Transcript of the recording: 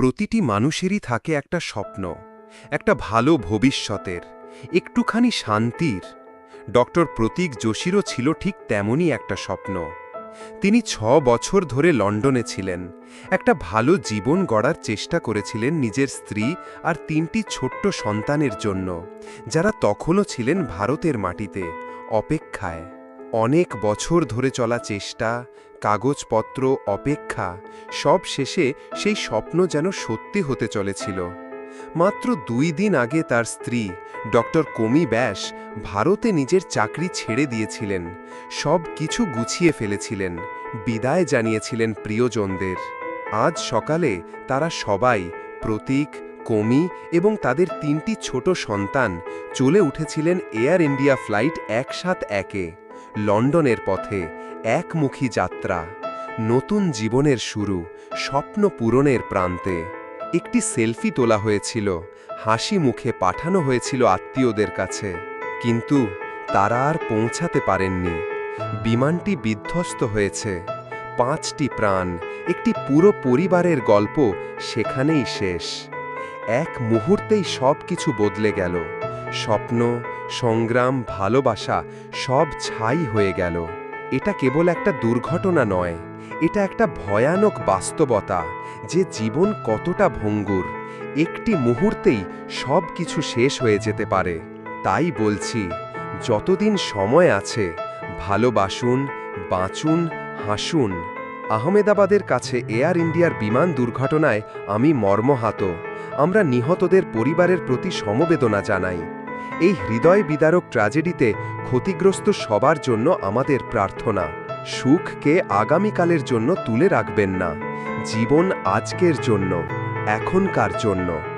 প্রতিটি মানুষেরই থাকে একটা স্বপ্ন, একটা ভালো ভবিষ্যতের, একটুখানি শান্তির। ডক্টর প্রতীক যোশীরও ছিল ঠিক তেমনই একটা স্বপ্ন। তিনি ছ বছর ধরে লন্ডনে ছিলেন, একটা ভালো জীবন গড়ার চেষ্টা করেছিলেন নিজের স্ত্রী আর তিনটি ছোট্ট সন্তানের জন্য, যারা তখনও ছিলেন ভারতের মাটিতে, অপেক্ষায়। অনেক বছর ধরে চলা চেষ্টা, কাগজপত্র, অপেক্ষা, সব শেষে সেই স্বপ্ন যেন সত্যি হতে চলেছিল। মাত্র দুই দিন আগে তার স্ত্রী, ডক্টর কমি ব্যাস, ভারতে নিজের চাকরি ছেড়ে দিয়েছিলেন। সব কিছু গুছিয়ে ফেলেছিলেন। বিদায় জানিয়েছিলেন প্রিয়জনদের। আজ সকালে তারা সবাই, প্রতীক, কমি এবং তাদের তিনটি ছোট সন্তান, চলে উঠেছিলেন এয়ার ইন্ডিয়া ফ্লাইট এক সাত একে। লন্ডনের পথে একমুখী যাত্রা, নতুন জীবনের শুরু, স্বপ্ন পূরণের প্রান্তে। একটি সেলফি তোলা হয়েছিল, হাসি মুখে পাঠানো হয়েছিল আত্মীয়দের কাছে। কিন্তু তারা আর পৌঁছাতে পারেননি। বিমানটি বিধ্বস্ত হয়েছে। পাঁচটি প্রাণ, একটি পুরো পরিবারের গল্প সেখানেই শেষ। এক মুহূর্তেই সব কিছু বদলে গেল। স্বপ্ন সংগ্রাম, ভালোবাসা সব ছাই হয়ে গেল। এটা কেবল একটা দুর্ঘটনা নয়, এটা একটা ভয়ানক বাস্তবতা যে জীবন কতটা ভঙ্গুর। একটি মুহূর্তেই সব কিছু শেষ হয়ে যেতে পারে। তাই বলছি, যতদিন সময় আছে, ভালোবাসুন, বাঁচুন, হাসুন। আহমেদাবাদের কাছে এয়ার ইন্ডিয়ার বিমান দুর্ঘটনায় আমি মর্মহাত। আমরা নিহতদের পরিবারের প্রতি সমবেদনা জানাই। এই হৃদয় বিদারক ট্র্যাজেডিতে ক্ষতিগ্রস্ত সবার জন্য আমাদের প্রার্থনা। সুখকে আগামীকালের জন্য তুলে রাখবেন না। জীবন আজকের জন্য, এখনকার জন্য।